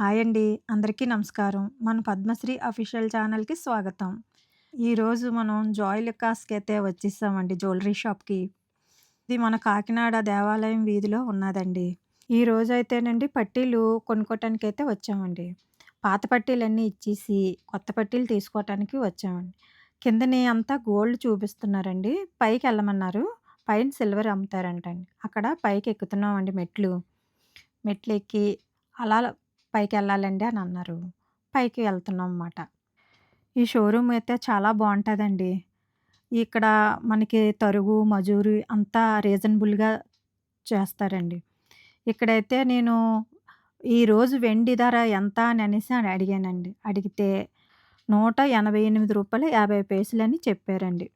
Hi అండి. అందరికీ నమస్కారం. మన పద్మశ్రీ అఫీషియల్ ఛానల్కి స్వాగతం. ఈరోజు మనం జాయ్ లుకాస్కి అయితే వచ్చేసామండి జ్యువెలరీ షాప్కి. ఇది మన కాకినాడ దేవాలయం వీధిలో ఉన్నదండి. ఈ రోజు అయితేనండి పట్టీలు కొనుక్కోటానికి అయితే వచ్చామండి. పాత పట్టీలన్నీ ఇచ్చేసి కొత్త పట్టీలు తీసుకోవటానికి వచ్చామండి. కిందనే అంతా గోల్డ్ చూపిస్తున్నారండి. పైకి వెళ్ళమన్నారు. పైన సిల్వర్ అమ్ముతారంటండి. అక్కడ పైకి ఎక్కుతున్నామండి మెట్లు. మెట్లు ఎక్కి అలా పైకి వెళ్ళాలండి అని అన్నారు. పైకి వెళ్తున్నాం అన్నమాట ఈ షోరూమ్ అయితే చాలా బాగుంటుందండి. ఇక్కడ మనకి తరుగు మజూరి అంతా రీజనబుల్గా చేస్తారండి. ఇక్కడైతే నేను ఈరోజు వెండి ధర ఎంత అని అనేసి అని అడిగానండి. అడిగితే నూట ఎనభై ఎనిమిది రూపాయలు యాభై పైసలు అని చెప్పారండి.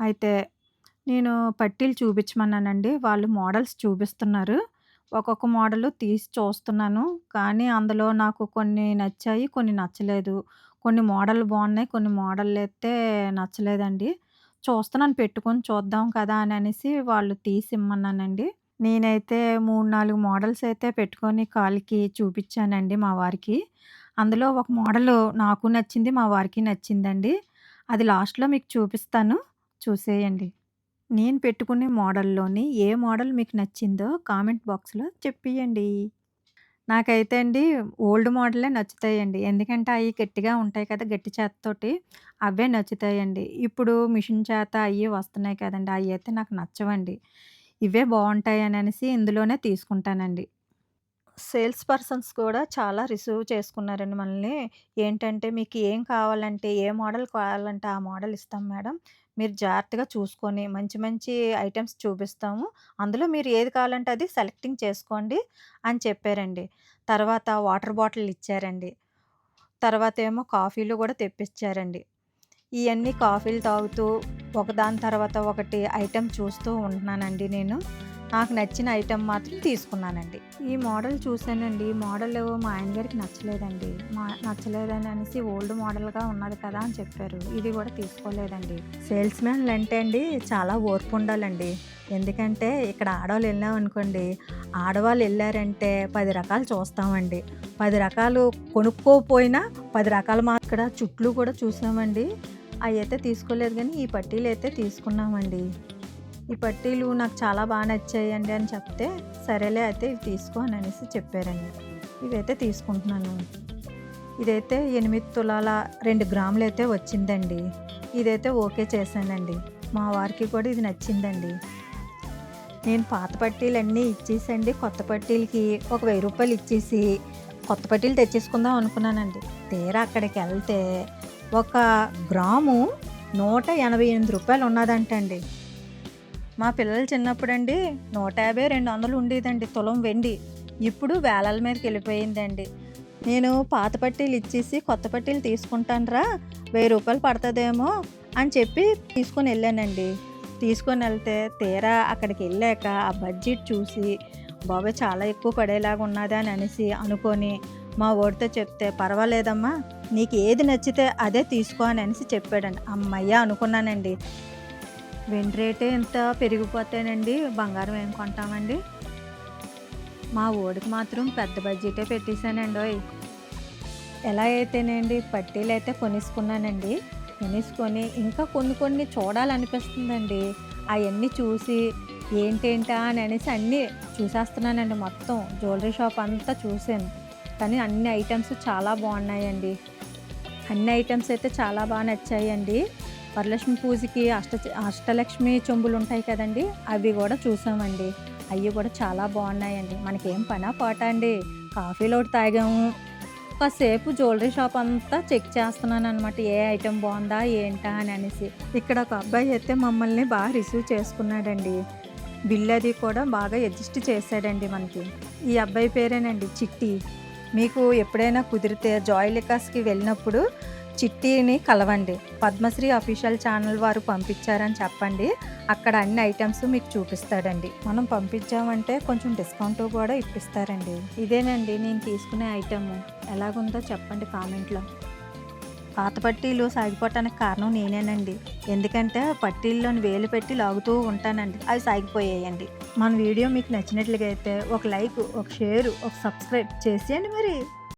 అయితే నేను పట్టీలు చూపించమన్నానండి. వాళ్ళు మోడల్స్ చూపిస్తున్నారు. ఒక్కొక్క మోడల్ తీసి చూస్తున్నాను. కానీ అందులో నాకు కొన్ని నచ్చాయి కొన్ని నచ్చలేదు. కొన్ని మోడల్ బాగున్నాయి కొన్ని మోడల్ అయితే నచ్చలేదండి. చూస్తున్నాను పెట్టుకొని చూద్దాం కదా అని అనేసి వాళ్ళు తీసి ఇమ్మన్నానండి. నేనైతే మూడు నాలుగు మోడల్స్ అయితే పెట్టుకొని కాలికి చూపించానండి మా వారికి. అందులో ఒక మోడల్ నాకు నచ్చింది మా వారికి నచ్చిందండి. అది లాస్ట్లో మీకు చూపిస్తాను. చూసేయండి. నేను పెట్టుకునే మోడల్‌లోని ఏ మోడల్ మీకు నచ్చిందో కామెంట్ బాక్స్‌లో చెప్పియండి. నాకైతే అండి ఓల్డ్ మోడలే నచ్చుతాయండి. ఎందుకంటే అవి గట్టిగా ఉంటాయి కదా! గట్టి చేత్తోటి అవే నచ్చుతాయండి. ఇప్పుడు మిషన్ చేత అవి వస్తున్నాయి కదండి అవి అయితే నాకు నచ్చవండి. ఇవే బాగుంటాయి అనేసి ఇందులోనే తీసుకుంటానండి. సేల్స్ పర్సన్స్ కూడా చాలా రిసీవ్ చేసుకున్నారండి మనల్ని. ఏంటంటే మీకు ఏం కావాలంటే, ఏ మోడల్ కావాలంటే ఆ మోడల్ ఇస్తాం మేడం. మీరు జాగ్రత్తగా చూసుకొని మంచి మంచి ఐటమ్స్ చూపిస్తాము. అందులో మీరు ఏది కావాలంటే అది సెలెక్టింగ్ చేసుకోండి అని చెప్పారండి. తర్వాత వాటర్ బాటిల్ ఇచ్చారండి. తర్వాత ఏమో కాఫీలు కూడా తెప్పిచ్చారండి. ఇవన్నీ కాఫీలు తాగుతూ ఒకదాని తర్వాత ఒకటి ఐటెం చూస్తూ ఉంటున్నానండి నేను. నాకు నచ్చిన ఐటెం మాత్రం తీసుకున్నానండి. ఈ మోడల్ చూశానండి ఈ మోడల్ మా ఆయన గారికి నచ్చలేదండి. మా నచ్చలేదని అనేసి ఓల్డ్ మోడల్‌గా ఉన్నది కదా అని చెప్పారు. ఇది కూడా తీసుకోలేదండి. సేల్స్ మ్యాన్‌లు అంటే అండి చాలా ఓర్పు ఉండాలండి. ఎందుకంటే ఇక్కడ ఆడవాళ్ళు వెళ్ళామనుకోండి ఆడవాళ్ళు వెళ్ళారంటే పది రకాలు చూస్తామండి. పది రకాలు కొనుక్కోపోయినా పది రకాలు మా ఇక్కడ చుట్లు కూడా చూసామండి. అయితే తీసుకోలేదు కానీ ఈ పట్టీలు అయితే తీసుకున్నామండి. ఈ పట్టీలు నాకు చాలా బా నచ్చాయండి అని చెప్తే, సరేలే అయితే ఇవి తీసుకో అని అనేసి చెప్పారండి. ఇవైతే తీసుకుంటున్నాను. ఇదైతే ఎనిమిది తులాల 2 గ్రాములైతే వచ్చిందండి. ఇదైతే ఓకే చేశానండి. మా వారికి కూడా ఇది నచ్చిందండి. నేను పాత పట్టీలన్నీ ఇచ్చేసండి కొత్త పట్టీలకి ఒక వెయ్యి రూపాయలు ఇచ్చేసి కొత్త పట్టీలు తెచ్చేసుకుందాం అనుకున్నానండి. తీరా అక్కడికి వెళ్తే ఒక గ్రాము నూట ఎనభై ఎనిమిది రూపాయలు ఉన్నదంటండి. మా పిల్లలు చిన్నప్పుడండి 150, 200 ఉండేదండి తులం వెండి. ఇప్పుడు వేలాల మీదకెళ్ళిపోయిందండి. నేను పాత పట్టీలు ఇచ్చేసి కొత్త పట్టీలు తీసుకుంటానురా వెయ్యి రూపాయలు పడుతుందేమో అని చెప్పి తీసుకొని వెళ్ళానండి తీసుకొని వెళ్తే తీరా అక్కడికి వెళ్ళాక ఆ బడ్జెట్ చూసి బాబాయ్ చాలా ఎక్కువ పడేలాగా ఉన్నది అని అనేసి అనుకొని మా వోడితో చెప్తే, "పర్వాలేదమ్మా నీకు ఏది నచ్చితే అదే తీసుకో" అని అనేసి చెప్పాడండి. హమ్మయ్య! అనుకున్నానండి. వెండి రేటే ఇంత పెరిగిపోతేనండి బంగారం ఏం కొంటామండి? మా ఓడికి మాత్రం పెద్ద బడ్జెటే పెట్టేశానండి ఎలా అయితేనండి పట్టీలు అయితే కొనేసుకున్నానండి. కొనేసుకొని ఇంకా కొన్ని కొన్ని చూడాలనిపిస్తుందండి. అవన్నీ చూసి ఏంటేంటా అని అనేసి అన్నీ చూసేస్తున్నానండి మొత్తం. జ్యువెలరీ షాప్ అంతా చూసాను. కానీ అన్ని ఐటమ్స్ చాలా బాగున్నాయండి. అన్ని ఐటమ్స్ అయితే చాలా బాగా నచ్చాయండి. వరలక్ష్మి పూజకి అష్ట అష్టలక్ష్మి చెంబులు ఉంటాయి కదండీ! అవి కూడా చూసామండి. అవి కూడా చాలా బాగున్నాయండి. మనకేం పనా పాట అండి. కాఫీలోటి తాగాము. కాసేపు జ్యువెలరీ షాప్ అంతా చెక్ చేస్తున్నాను అనమాట ఏ ఐటెం బాగుందా ఏంటా అని అనేసి. ఇక్కడ ఒక అబ్బాయి అయితే మమ్మల్ని బాగా రిసీవ్ చేసుకున్నాడండి. బిల్ అది కూడా బాగా అడ్జస్ట్ చేశాడండి మనకి. ఈ అబ్బాయి పేరేనండి చిట్టి. మీకు ఎప్పుడైనా కుదిరితే జాయ్ లికాస్కి వెళ్ళినప్పుడు చిట్టిని కలవండి. పద్మశ్రీ అఫీషియల్ ఛానల్ వారు పంపించారని చెప్పండి. అక్కడ అన్ని ఐటమ్స్ మీకు చూపిస్తాడండి. మనం పంపించామంటే కొంచెం డిస్కౌంట్ కూడా ఇప్పిస్తారండి. ఇదేనండి నేను తీసుకునే ఐటెమ్. ఎలాగుందో చెప్పండి కామెంట్‌లో. పాత పట్టీలు సాగిపోవటానికి కారణం నేనేనండి. ఎందుకంటే పట్టీల్లోని వేలు పెట్టి లాగుతూ ఉంటానండి. అవి సాగిపోయాయండి. మన వీడియో మీకు నచ్చినట్లుగా అయితే ఒక లైక్, ఒక షేర్, ఒక సబ్స్క్రైబ్ చేసేయండి మరి.